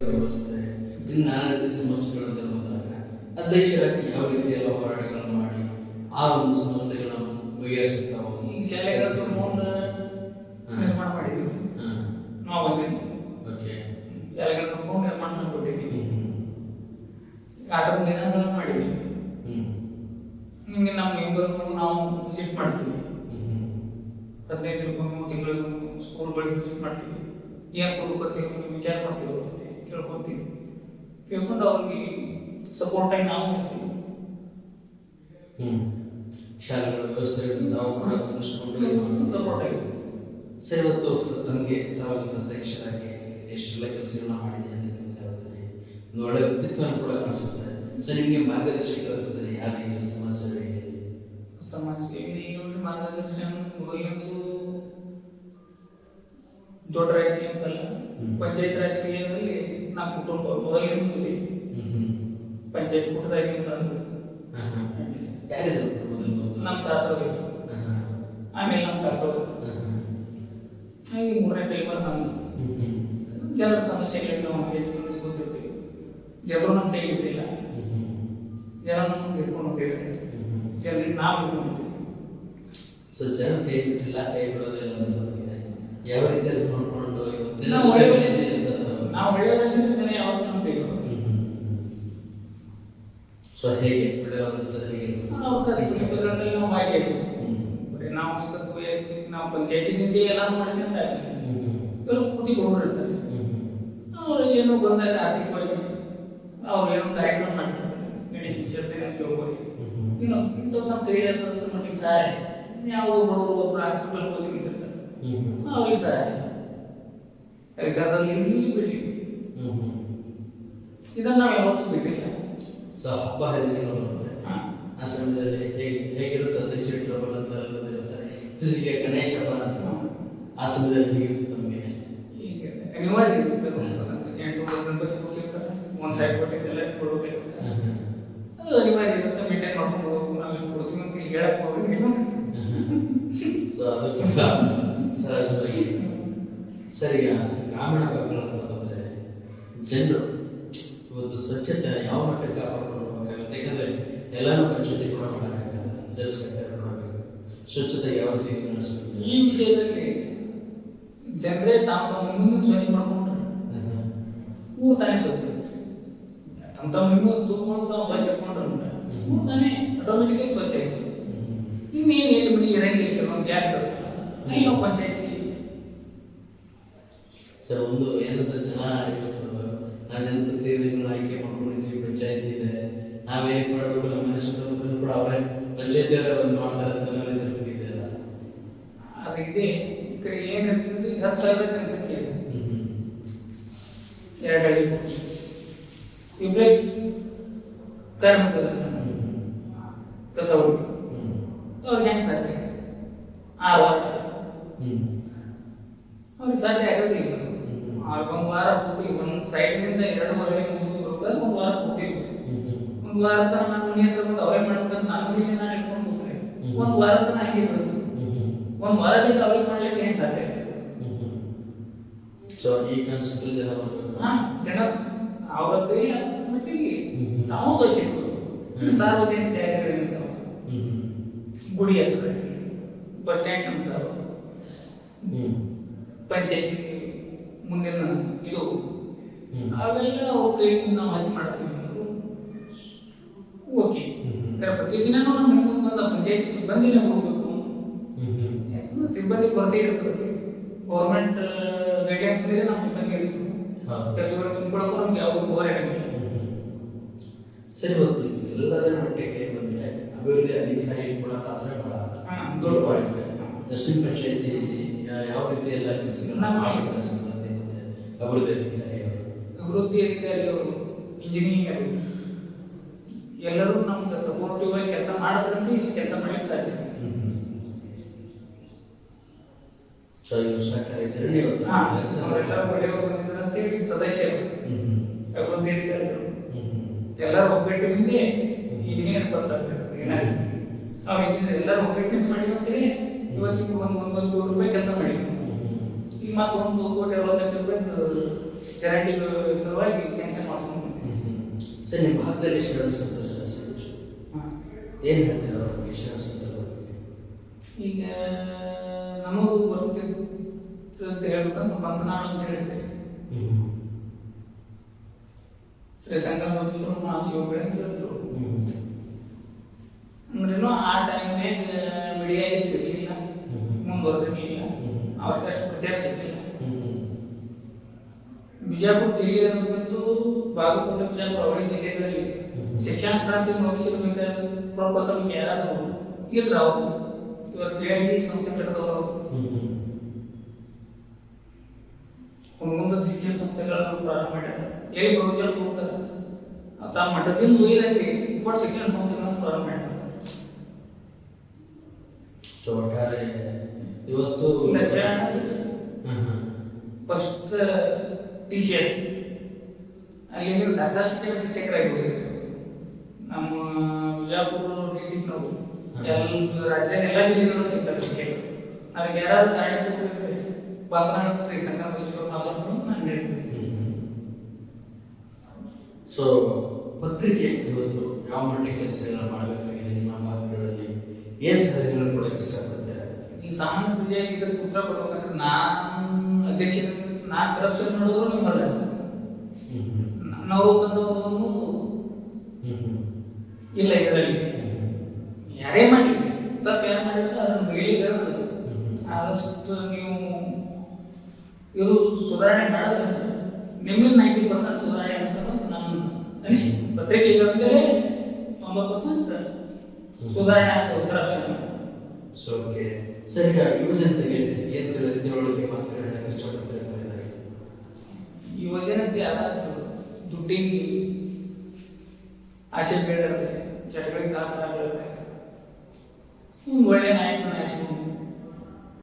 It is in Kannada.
ವ್ಯವಸ್ಥೆ ಇನ್ನು ನಾನಾ ರೀತಿಯ ಸಮಸ್ಯೆಗಳನ್ನು ಬಂದಾಗ ಅಧ್ಯಕ್ಷರಾಗಿ ಯಾವ ರೀತಿಯ ಹೋರಾಟಗಳನ್ನು ಮಾಡಿ ಆ ಒಂದು ಸಮಸ್ಯೆಗಳನ್ನು ಬಗೆಹರಿಸುತ್ತಾ ಹೋಗಿ. ಶಾಲೆಗಳ ನಿರ್ಮಾಣ ಮಾಡಿದ್ವಿ ನಾವು ಬಂದಿದ್ವಿ ಓಕೆ. ಶಾಲೆಗಳ ಕಾಂಪೌಂಡ್ ನಿರ್ಮಾಣ ಮಾಡಿಕೊಟ್ಟಿದ್ವಿ ಆಟದ ಮೈದಾನಗಳನ್ನು ಮಾಡಿದ್ವಿ ಹಿಂಗೆ ನಮ್ಮ ಮೆಂಬರ್ಗಳು ನಾವು ವಿಸಿಟ್ ಮಾಡ್ತೀವಿ. ಹದಿನೈದು ತಿಂಗಳಿಗೂ ಸ್ಕೂಲ್ಗಳಿಗೆ ವಿಸಿಟ್ ಮಾಡ್ತೀವಿ. ಏನು ಕೊಡ್ಕೊತೀವಿ ವಿಚಾರ ಮಾಡ್ತೀವಿ ಅವ್ರ ಜೊತೆ ಕೇಳ್ಕೊತೀವಿ ಕೇಳ್ಕೊಂಡು ಅವ್ರಿಗೆ ಸಪೋರ್ಟ್ ಆಗಿ ನಾವು ಇರ್ತೀವಿ ಹ್ಮ್ ಶಾಲೆಗಳ ವ್ಯವಸ್ಥೆಗಳನ್ನು ತಾವು ಕೂಡ ಗಮನಿಸಿಕೊಂಡು ಇದು ಮಾಡ್ತೀವಿ. ಸಪೋರ್ಟ್ ಆಗಿರ್ತೀವಿ ಸರ್ ಇವತ್ತು ತಮಗೆ ತಾವು ಅಧ್ಯಕ್ಷರಾಗಿ ಎಷ್ಟೆಲ್ಲ ಕೆಲಸಗಳನ್ನ ಮಾಡಿದೆ ಅಂತ ಹೇಳ್ತಾರೆ ಒಂದು ಒಳ್ಳೆ ವ್ಯಕ್ತಿತ್ವ ಕೂಡ ಕಾಣಿಸುತ್ತೆ ಸೊ ನಿಮಗೆ ಮಾರ್ಗದರ್ಶಕರಾಗಿರ್ತಾರೆ ಯಾವ ಯಾವ ಸಮಸ್ಯೆಗಳಿಗೆ ಸಮಾಜ ಸೇವೆ ಮಾರ್ಗದರ್ಶನ ಮೊದಲಿಂದು ದೊಡ್ಡ ರಾಜಕೀಯ ಅಂತಲ್ಲ ಹ್ಮ್. ಪಂಚಾಯತ್ ರಾಜಕೀಯದಲ್ಲಿ ನಮ್ಮ ಕುಟುಂಬ ಹ್ಮ್. ಪಂಚಾಯತ್ ಹಾಂ ಯಾರಿದ್ರು ನಮ್ಮ ತಾತವ್ರು ಆಮೇಲೆ ನಮ್ಮ ಹಾಂ ಹಾಗೆ ಮೂರನೇ ಟೈಮ್ ನಮ್ಮ ಜನರ ಸಮಸ್ಯೆಗಳಿಗೆ ನಾವು ಸ್ಪಂದಿಸ್ಕೊತಿರ್ತೀವಿ ಜನರು ನಮ್ಮ ಕೈ ಹ್ಮ್ ಜನ ನಮ್ಮ ಹಿಡ್ಕೊಂಡು ಹೋಗಿದ್ದಾರೆ ಜನರಿಗೆ ನಾವು ಹಿಡ್ಕೊಂಡಿದ್ದೀವಿ ಸೊ ಜನ ಕೈ ಬಿಟ್ಟಿಲ್ಲ ಕೈ ಬಿಡೋದಿಲ್ಲ ಅಂತ ಯಾವ ರೀತಿ ನೋಡ್ಕೊಂಡು ನಾವು ಒಳ್ಳೆಯ ಬೆಳೀಲಿ ಅಂತ ತಾವು- ನಾವು ಒಳ್ಳೆಯವರಾಗಿದ್ರೆ ಜನ ಯಾವತ್ತೂ ನಮ್ಮ ಕೈ ಬಿಡೋದು ಸೊ ಹೇಗೆ ಒಳ್ಳೆಯವಂತ ಹೇಗೆ ಅವಕಾಶ ಪತ್ರಗಳಲ್ಲಿ ನಾವು ಭಾಗಿಯಾಗಿದ್ದೀವಿ ಹ್ಮ್ ಬರೀ ನಾವು ಸ್ವಲ್ಪ ವೈಯಕ್ತಿಕ ನಾವು ಪಂಚಾಯತಿನಿಂದ ಎಲ್ಲ ಮಾಡಿದ್ರೆ ಅಂತ ಆಗಿಲ್ಲ. ಹ್ಮ್ ಕೆಲವು ಕೂತಿ ಹುಡುಗರು ಇರ್ತಾರೆ ಹ್ಮ್ ಅವ್ರು ಏನೋ ಬಂದಾಗ ಆರ್ಥಿಕವಾಗಿ ಅವ್ರು ಏನೋ ಕಾರ್ಯಕ್ರಮ ಮಾಡ್ತಿರ್ತಾರೆ. ಗಣೇಶ ವಿಸರ್ಜನೆ ಅಂತ ತಿಳ್ಕೊಳ್ಳಿ ಹ್ಮ್ ಇನ್ನು ಇಂಥವು ನಮ್ಮ ಕೈಯಲ್ಲಿ ಮಟ್ಟಿಗೆ ಸಹಾಯ ಯಾವುದೋ ಬಡವರು ಒಬ್ಬರು ಹಾಸ್ಪಿಟಲ್ ಹೋಗಿ ನಿಂತಿರ್ತಾರೆ. ಹ್ಮ್ ಅವ್ರಿಗೆ ಸಹಾಯ ಅದಕ್ಕಾದಲ್ಲಿ ಇರಲಿ ಬಿಡಲಿ. ಹ್ಮ್ ಹ್ಮ್. ಇದನ್ನು ನಾವು ಯಾವತ್ತೂ ಬಿಟ್ಟಿಲ್ಲ ಸೊ ಹಬ್ಬ ಹರಿದಿನಗಳು ಆ ಸಮಯದಲ್ಲಿ ಹೇಗೆ ಹೇಗಿರುತ್ತೆ ಅಂತ ಟ್ರಬಲ್ ಅಂತ ಇರುತ್ತೆ ಇತ್ತೀಚೆಗೆ ಗಣೇಶ ಹಬ್ಬ ಅಂತ. ಆ ಸಮಯದಲ್ಲಿ ಹೇಗಿರುತ್ತೆ ನಮಗೆ? ಈಗ ಅನಿವಾರ್ಯ ಇರುತ್ತೆ. ಎಂಟು ಗಣಪತಿ ಕೂರಿಸಿರ್ತಾರೆ ಒಂದು ಸೈಡ್ ಕೊಟ್ಟಿದ್ದೆಲ್ಲ ಕೊಡಬೇಕು ಅದು ಅನಿವಾರ್ಯ ಇರುತ್ತೆ. ಮೇಂಟೈನ್ ಮಾಡ್ಕೊಂಡು ಹೋಗ್ಬೇಕು ನಾವು ಎಷ್ಟು ಕೊಡ್ತೀವಿ ಅಂತ ಹೇಳಕ್ ಸೊ ಅದು ಕೂಡ ಸಹಜವಾಗಿ ಸರ್ ಈಗ ಗ್ರಾಮೀಣ ಭಾಗಗಳು ಅಂತ ಬಂದರೆ ಜನರು ಇವತ್ತು ಸ್ವಚ್ಛತೆ ಯಾವ ಮಟ್ಟಕ್ಕೆ ಕಾಪಾಡ್ಕೊಂಡು ಯಾಕಂದ್ರೆ ಎಲ್ಲಾನು ಪಂಚಾಯತಿ ಕೂಡ ಮಾಡೋಕ್ಕಾಗಲ್ಲ. ಜಲ ಸರ್ಕಾರ ಕೊಡಬೇಕು ಸ್ವಚ್ಛತೆ ಯಾವ ರೀತಿ ನಡೆಸಬೇಕು? ಈ ವಿಷಯದಲ್ಲಿ ಜನರೇ ತಾವು ಇನ್ನೂ ಸ್ವಚ್ಛ ಮಾಡ್ಕೊಂಡ್ರೆ. ಊರು ತಾನೇ ಸ್ವಚ್ಛ. ತಮ್ಮ ತಮ್ಮ ಇನ್ನೂ ತುಂಬ ತಾವು ಸ್ವಚ್ಛ ಇಟ್ಕೊಂಡ್ರೆ. ಊರು ತಾನೇ ಆಟೋಮೆಟಿಕ್ ಸ್ವಚ್ಛ ಆಯ್ತು ಇನ್ನೇನು ಎಲ್ಲಿ ಬಿಡಿ ಇರಂಗಿಲ್ಲ ಒಂದು ಗ್ಯಾಪ್ ಇರುತ್ತೆ ಪಂಚಾಯತಿ. ಸರ್ ಒಂದು ಏನಂತ ಜನ ಇವತ್ತು ನಾವು ಜನಪ್ರತಿನಿಧಿಗಳನ್ನ ಆಯ್ಕೆ ಮಾಡ್ಕೊಂಡಿದ್ವಿ ಪಂಚಾಯತಿ ಇದೆ. ಏನ್ ಮಾಡಬೇಕು ನಮ್ಮ ಮನೆ ಸುತ್ತಮುತ್ತಲೂ ಕೂಡ ಅವರೇ ಪಂಚಾಯತಿಯವರೇ ಒಂದು ಮಾಡ್ತಾರೆ ಅಂತ ನಾವೇ ತಿಳ್ಕೊಂಡಿದ್ದೆಲ್ಲ ಅದು ಇದೆ ಈ ಕಡೆ ಏನಿರ್ತದೆ ಹತ್ತು ಸಾವಿರ ಎರಡು ಇಬ್ಬರೇ ಕಾರ್ಮಿಕರು ಕಸ ಹುಡುಗಿ ಅವ್ರಿಗೆ ಹೆಂಗೆ ಸಾಧ್ಯ ಆರು ವಾರ ಅವ್ರಿಗೆ ಸಾಧ್ಯ ಆಗೋದಿಲ್ಲ ಅವ್ರಿಗೆ ಒಂದು ವಾರ ಪೂರ್ತಿ ಒಂದು ಸೈಡ್ನಿಂದ ಎರಡು ಹೊರಗೆ ಮುಗಿಸ್ಕೊಂಡು ಬರ್ಬೇಕು ಒಂದು ವಾರ ಪೂರ್ತಿ ಒಂದು ವಾರ ತನಕ ನಾನು ಮನೆ ಹತ್ರ ಬಂದು ಅವರೇ ಮಾಡ್ಬೇಕಂತ ನಾನು ಮನೆಗೆ ನಾನು ಇಟ್ಕೊಂಡು ಕೂತ್ರೆ ಒಂದು ವಾರ ತನಕ ಹಂಗೆ ಬಿಡುತ್ತೆ ಒಂದು ವಾರ ಬಿಟ್ಟು ಅವ್ರಿಗೆ ಮಾಡ್ಲಿಕ್ಕೆ ಹೆಂಗೆ ಸಾಧ್ಯ ಸೊ ಈ ಕಾನ್ಸೆಪ್ಟ್ ಜನ ಬರ್ಬೇಕು. ಹಾ ಜನ ಅವರ ಕೈ ಅಷ್ಟು ಮಟ್ಟಿಗೆ ಹ್ಮ್. ನಾವು ಸ್ವಚ್ಛ ಇಟ್ಕೊಳ್ಳೋದು. ಹ್ಮ್. ಸಾರ್ವಜನಿಕ ಜಾಗಗಳಿರ್ತಾವ ಹ್ಮ್. ಗುಡಿ ಹತ್ರ ಬಸ್ ಸ್ಟ್ಯಾಂಡ್ ಅಂತಾವ ಹ್ಮ್. ಪಂಚಾಯತಿ. ಮುಂದಿನ ಇದು. ಅವೆಲ್ಲ ಕೈಯಿಂದ ನಾವು ಹಚ್ಚಿ ಮಾಡ್ತೀವಿ. ಓಕೆ. ಹ್ಮ್. ಪ್ರತಿದಿನ ನಮ್ಮ ಮುಂದೆ ಬಂದ ಪಂಚಾಯತಿ ಸಿಬ್ಬಂದಿನ ಹೋಗ್ಬೇಕು. ಯಾಕಂದ್ರೆ ಸಿಬ್ಬಂದಿ ಕೊರತೆ ಇರ್ತದೆ. ಗೌರ್ಮೆಂಟ್ ಗೈಡ್ಲೈನ್ಸ್ ಇದೆ ನಮ್ಮ ಸಿಬ್ಬಂದಿ ಇರ್ತದೆ. ಹೆಚ್ಚುವರಿ ನಮ್ಗೆ ಯಾವುದೂ ಓವರ್ ಸರಿ ಗೊತ್ತು ಎಲ್ಲದರ ಮಟ್ಟಿಗೆ ಬಂದ್ರೆ ಅಭಿವೃದ್ಧಿ ಅಧಿಕಾರಿ ಕೂಡ ಪಾತ್ರ ಬಹಳ. ದೊಡ್ಡವಾಗಿದೆ ದಕ್ಷಿಣ ಪಂಚಾಯತಿ ಯಾವ ರೀತಿ ಎಲ್ಲ ಕೆಲಸಗಳನ್ನ ನಮ್ಮ- ಅಭಿವೃದ್ಧಿ ಅಧಿಕಾರಿ ಅವರು. ಅಭಿವೃದ್ಧಿ ಅಧಿಕಾರಿಗಳು ಇಂಜಿನಿಯರ್ ಎಲ್ಲರೂ ನಮ್ಗೆ ಸಪೋರ್ಟಿವ್ ಆಗಿ ಕೆಲಸ ಮಾಡಿದ್ರಂತೂ ಇಷ್ಟು ಕೆಲಸ ಮಾಡ್ಲಿಕ್ಕೆ ಸಾಧ್ಯ. ಸದಸ್ಯರು. ಅಭಿವೃದ್ಧಿ ಅಧಿಕಾರಿಗಳು. ಎಲ್ಲರೂ ಒಗ್ಗಟ್ಟಿನಿಂದ ಇಂಜಿನಿಯರ್ ಬರ್ತಾರೆ. ನಾವು ಇಂಜಿನಿಯರ್ ಎಲ್ಲರೂ ಒಗ್ಗಟ್ಟಿನಿಂದ ಮಾಡಿ ಅಂತೇಳಿ ಇವತ್ತಿಗೆ ಒಂದು ಒಂದೊಂದು ಕೋಟಿ ರೂಪಾಯಿ ಕೆಲಸ ಮಾಡಿದ್ರು ಹ್ಮ್ ಹ್ಮ್. ಈಗ ಮತ್ತೆ ಒಂದು ಕೋಟಿ ಅರವತ್ತು ಲಕ್ಷ ರೂಪಾಯಿ ಚರಂಡಿ ಸಲುವಾಗಿ ಸ್ಯಾಂಕ್ಷನ್ ಮಾಡ್ಸ್ಕೊಂಡು ಸರ್ ನಿಮ್ಮ ಭಾಗದಲ್ಲಿ ಶರಣ ಸಂತೋಷ ಸರ್ ಏನು ಹೇಳ್ತೀರ ಅವ್ರ ಬಗ್ಗೆ ಶರಣ ಸಂತೋಷ ಬಗ್ಗೆ ಈಗ ನಮಗೂ ಬರ್ತಿತ್ತು ಅಂತ ಹೇಳ್ಬೇಕಂದ್ರೆ ಪಂಚನಾಳ ಅಂತ ಹೇಳಿದ್ವಿ ಹ್ಮ್ ಶ್ರೀ ಸಂಗಮ ಬಸವೇಶ್ವರ ಮಹಾಶಿವಗಳು ಅಂತ ಹೇಳಿದ್ರು ಹ್ಮ್ ಅಂದ್ರೇನು ಆ ಟೈಮ್ನಾಗ ಮೀಡಿಯಾ ಎಷ್ಟು ಇರಲಿಲ್ಲ ಹ್ಮ್. ಮುಂದುವರೆದಿರಲಿಲ್ಲ ಹ್ಮ್. ಅವ್ರಿಗೆ ಅಷ್ಟು ಪ್ರಚಾರ ಸಿಗಲಿಲ್ಲ ಹ್ಮ್ ಬಿಜಾಪುರ ಜಿಲ್ಲೆ ಅನ್ನೋದು ಬಾಗಲಕೋಟೆ ಬಿಜಾಪುರ ಅವಳಿ ಜಿಲ್ಲೆಗಳಲ್ಲಿ ಹ್ಮ್. ಶಿಕ್ಷಣ ಕ್ರಾಂತಿ ಮುಗಿಸಿರ್ಬೇಕಾದ್ರೆ ಪ್ರಪ್ರಥಮ ಯಾರಾದ್ರು ಇದ್ರ ಅವರು ಇವರು ಪಿ ಐ ಡಿ ಸಂಸ್ಥೆ ಕಟ್ಟಿದವರು ಹ್ಮ್ ಮುಂದದ ಶಿಕ್ಷಣ ಸಂಸ್ಥೆಗಳನ್ನು ಪ್ರಾರಂಭ ಮಾಡ್ಯಾರ ಎಲ್ಲಿ ಪ್ರವಚನ ಹೋಗ್ತಾರೆ ತಮ್ಮ ಮಠದಿಂದ ಒಯ್ದಾಗಿ ಇಪ್ಪತ್ತು ಶಿಕ್ಷಣ ಸಂಸ್ಥೆಗಳನ್ನು ಪ್ರಾರಂಭ ಮಾಡ್ಯಾರ ಸೊ ಒಟ್ಟಾರೆ ಇವತ್ತು ಲಕ್ಷಣ ಹ್ಮ್ ಹ್ಮ್ ಫಸ್ಟ್ ಟಿ ಸಿ ಎಚ್ ಅಲ್ಲಿ ಸಾಕಷ್ಟು ಜನ ಶಿಕ್ಷಕರಾಗಿ ಹೋಗಿದ್ರು ನಮ್ಮ ಬಿಜಾಪುರ ಡಿಸ್ಟಿಕ್ನವರು ಎಲ್ಲ ರಾಜ್ಯ ಎಲ್ಲ ಜಿಲ್ಲೆಗಳು ಸಿಗ್ತಾರೆ ಶಿಕ್ಷಕರು ಅದಕ್ಕೆ ಯಾರು ಕಾರಣೀಭೂತರಿದ್ರೆ ಮಾತನಾಡ ಶ್ರೀ ಸಂಗಮ ಮಾತಾಡೋದು ನಾನು ಹೇಳ್ತೀನಿ. ಸೊ ಪತ್ರಿಕೆ ಇವತ್ತು ಯಾವ ಮಟ್ಟಿಗೆ ಕೆಲಸಗಳನ್ನ ಮಾಡಬೇಕಾಗಿದೆ ನಿಮ್ಮ ಭಾಗಗಳಲ್ಲಿ ಏನು ಸಲಹೆಗಳನ್ನು ಕೊಡಕ್ಕೆ ಇಷ್ಟಪಡ್ತಾರೆ? ಈ ಸಾಮಾನ್ಯ ಪೂಜೆ ಇದಕ್ಕೆ ಉತ್ತರ ಕೊಡ್ಬೇಕಂದ್ರೆ ನಾನು ಅಧ್ಯಕ್ಷ ನಾನು ಕರಪ್ಷನ್ ನೋಡಿದ್ರು ನೀವು ಹ್ಮ್ ನಾವು ತಂದವರು ಇಲ್ಲ ಇದರಲ್ಲಿ. ಯಾರೇ ಮಾಡಿ ತಪ್ಪು ಯಾರು ಮಾಡಿದ್ರೆ ಅದನ್ನು ಮುಗಿಲಿಲ್ಲ. ಆದಷ್ಟು ನೀವು ಇದು ಸುಧಾರಣೆ ಮಾಡಿದ್ರೆ ನಿಮ್ಮಿಂದ ನೈಂಟಿ ಪರ್ಸೆಂಟ್ ಸುಧಾರಣೆ ಆಗ್ತಕ್ಕಂತ ಅಂತ ನಾನು ಅನಿಸಿ ಪತ್ರಿಕೆಗಳಂದರೆ ತೊಂಬತ್ತು ಪರ್ಸೆಂಟ್ ಸುಧಾರಣೆ ಆಗ್ತದೆ ಕರಪ್ಷನ್ ಸೊ ಓಕೆ ಸರಿ ಯುವ ಜನತೆಗೆ ಏನು ತಿಳಿ ತಿಳುವಳಿಕೆ ಮಾತ್ರ ಹೇಳಕ್ಕೆ ದುಡ್ಡಿಗೆ ಆಸೆ ಬೇಡದೆ ಚಟಗಳಿಗೆ ಕಾಸಾಗುತ್ತೆ ಒಳ್ಳೆ ನಾಯಕನ ಆಸೆ